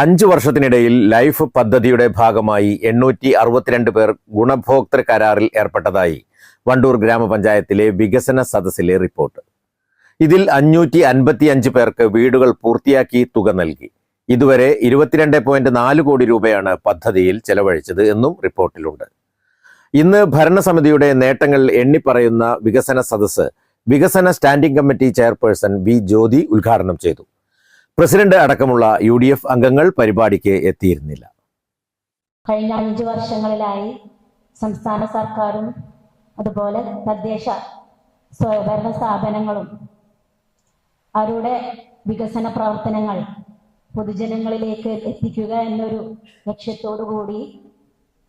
അഞ്ചു വർഷത്തിനിടയിൽ ലൈഫ് പദ്ധതിയുടെ ഭാഗമായി എണ്ണൂറ്റി അറുപത്തിരണ്ട് പേർ ഗുണഭോക്തൃ കരാറിൽ ഏർപ്പെട്ടതായി വണ്ടൂർ ഗ്രാമപഞ്ചായത്തിലെ വികസന സദസ്സിലെ റിപ്പോർട്ട്. ഇതിൽ അഞ്ഞൂറ്റി അൻപത്തി അഞ്ച് പേർക്ക് വീടുകൾ പൂർത്തിയാക്കി തുക നൽകി. ഇതുവരെ ഇരുപത്തിരണ്ട് പോയിന്റ് നാല് കോടി രൂപയാണ് പദ്ധതിയിൽ ചെലവഴിച്ചത് എന്നും റിപ്പോർട്ടിലുണ്ട്. ഇന്ന് ഭരണസമിതിയുടെ നേട്ടങ്ങൾ എണ്ണിപ്പറയുന്ന വികസന സദസ്സ് വികസന standing committee chairperson V Jyothi ഉദ്ഘാടനം ചെയ്തു. പ്രസിഡന്റ് അടക്കമുള്ള യു ഡി എഫ് അംഗങ്ങൾ പരിപാടിക്ക് എത്തിയിരുന്നില്ല. കഴിഞ്ഞ അഞ്ചു വർഷങ്ങളിലായി സംസ്ഥാന സർക്കാരും അതുപോലെ തദ്ദേശ സ്വയംഭരണ സ്ഥാപനങ്ങളും അവരുടെ വികസന പ്രവർത്തനങ്ങൾ പൊതുജനങ്ങളിലേക്ക് എത്തിക്കുക എന്നൊരു ലക്ഷ്യത്തോടു കൂടി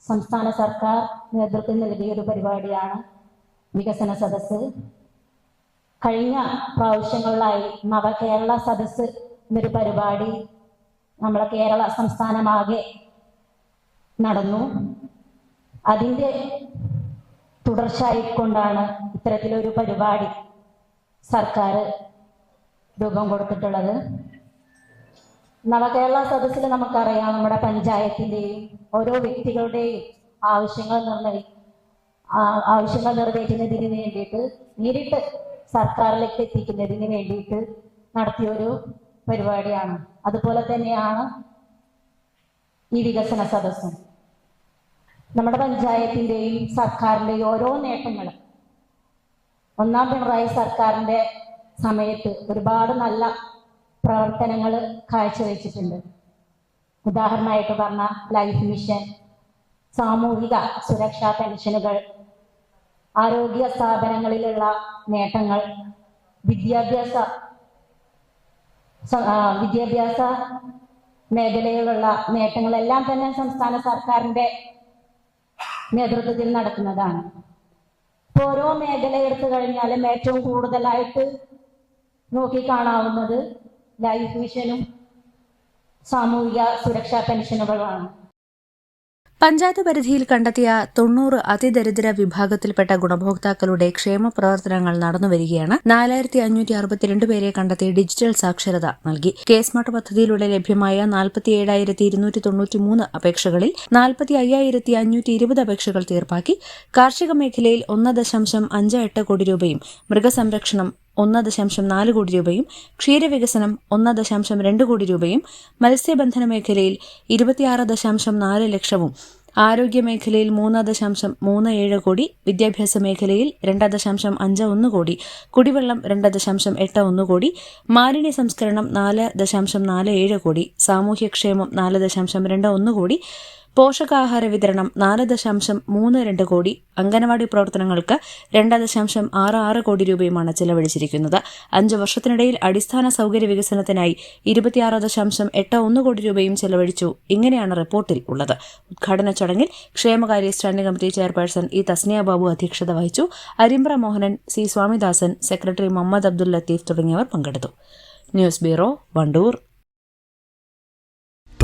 സംസ്ഥാന സർക്കാർ നേതൃത്വം നൽകിയ ഒരു പരിപാടിയാണ് വികസന സദസ്സ്. കഴിഞ്ഞ പ്രാവശ്യങ്ങളിലായി നവകേരള സദസ്സ് എന്നൊരു പരിപാടി നമ്മളെ കേരള സംസ്ഥാനമാകെ നടന്നു. അതിന്റെ തുടർച്ചയായിക്കൊണ്ടാണ് ഇത്തരത്തിലൊരു പരിപാടി സർക്കാർ രൂപം കൊടുത്തിട്ടുള്ളത്. നവകേരള സദസ്സിൽ നമുക്കറിയാം നമ്മുടെ പഞ്ചായത്തിന്റെയും ഓരോ വ്യക്തികളുടെയും ആവശ്യങ്ങൾ നിർണയി ആവശ്യങ്ങൾ നിറവേറ്റുന്നതിന് വേണ്ടിയിട്ട് നേരിട്ട് സർക്കാരിലേക്ക് എത്തിക്കുന്നതിന് വേണ്ടിയിട്ട് നടത്തിയൊരു പരിപാടിയാണ്. അതുപോലെ തന്നെയാണ് ഈ വികസന സദസ്സും. നമ്മുടെ പഞ്ചായത്തിന്റെയും സർക്കാരിന്റെയും ഓരോ നേട്ടങ്ങളും. ഒന്നാം പിണറായി സർക്കാരിന്റെ സമയത്ത് ഒരുപാട് നല്ല പ്രവർത്തനങ്ങൾ കാഴ്ചവെച്ചിട്ടുണ്ട്. ഉദാഹരണമായിട്ട് പറഞ്ഞ ലൈഫ് മിഷൻ സാമൂഹിക സുരക്ഷാ പെൻഷനുകൾ ആരോഗ്യ സ്ഥാപനങ്ങളിലുള്ള നേട്ടങ്ങൾ വിദ്യാഭ്യാസ വിദ്യാഭ്യാസ മേഖലയിലുള്ള നേട്ടങ്ങളെല്ലാം തന്നെ സംസ്ഥാന സർക്കാരിന്റെ നേതൃത്വത്തിൽ നടക്കുന്നതാണ്. ഇപ്പൊ ഓരോ മേഖല എടുത്തു കഴിഞ്ഞാലും ഏറ്റവും കൂടുതലായിട്ട് നോക്കിക്കാണാവുന്നത് ലൈഫ് മിഷനും സാമൂഹിക സുരക്ഷാ പെൻഷനുകളുമാണ്. പഞ്ചായത്ത് പരിധിയിൽ കണ്ടെത്തിയ തൊണ്ണൂറ് അതിദരിദ്ര വിഭാഗത്തിൽപ്പെട്ട ഗുണഭോക്താക്കളുടെ ക്ഷേമ പ്രവർത്തനങ്ങൾ നടന്നുവരികയാണ്. നാലായിരത്തി അഞ്ഞൂറ്റി അറുപത്തിരണ്ട് പേരെ കണ്ടെത്തി ഡിജിറ്റൽ സാക്ഷരത നൽകി. കെ സ്മാർട്ട് പദ്ധതിയിലൂടെ ലഭ്യമായ നാൽപ്പത്തി ഏഴായിരത്തി ഇരുന്നൂറ്റി തൊണ്ണൂറ്റി മൂന്ന് അപേക്ഷകളിൽ നാൽപ്പത്തി അയ്യായിരത്തി അഞ്ഞൂറ്റി ഇരുപത് അപേക്ഷകൾ തീർപ്പാക്കി. കാർഷിക മേഖലയിൽ ഒന്ന് ദശാംശം അഞ്ച് എട്ട് കോടി രൂപയും മൃഗസംരക്ഷണം ഒന്ന് ദശാംശം നാല് കോടി രൂപയും ക്ഷീരവികസനം ഒന്ന് ദശാംശം രണ്ട് കോടി രൂപയും മത്സ്യബന്ധന മേഖലയിൽ ഇരുപത്തിയാറ് ദശാംശം നാല് ലക്ഷവും ആരോഗ്യ മേഖലയിൽ മൂന്ന് ദശാംശം മൂന്ന് ഏഴ് കോടി വിദ്യാഭ്യാസ മേഖലയിൽ രണ്ട് ദശാംശം അഞ്ച് ഒന്ന് കോടി കുടിവെള്ളം രണ്ട് ദശാംശം എട്ട് ഒന്ന് കോടി മാലിന്യ സംസ്കരണം നാല് ദശാംശം നാല് ഏഴ് കോടി സാമൂഹ്യക്ഷേമം നാല് ദശാംശം രണ്ട് ഒന്ന് കോടി പോഷകാഹാര വിതരണം നാല് ദശാംശം മൂന്ന് രണ്ട് കോടി അംഗനവാടി പ്രവർത്തനങ്ങൾക്ക് രണ്ട് ദശാംശം ആറ് ആറ് കോടി രൂപയുമാണ് ചെലവഴിച്ചിരിക്കുന്നത്. അഞ്ച് വർഷത്തിനിടയിൽ അടിസ്ഥാന സൗകര്യ വികസനത്തിനായി ഇരുപത്തിയാറ് ദശാംശം എട്ട് ഒന്ന് കോടി രൂപയും ചെലവഴിച്ചു. ഇങ്ങനെയാണ് റിപ്പോർട്ടിൽ ഉള്ളത്. ഉദ്ഘാടന ചടങ്ങിൽ ക്ഷേമകാര്യ standing committee chairperson E Tasniya Babu അധ്യക്ഷത വഹിച്ചു. അരിമ്പ്ര മോഹനൻ സി സ്വാമിദാസൻ സെക്രട്ടറി മുഹമ്മദ് അബ്ദുൽ ലത്തീഫ് തുടങ്ങിയവർ പങ്കെടുത്തു. News bureau Wandoor.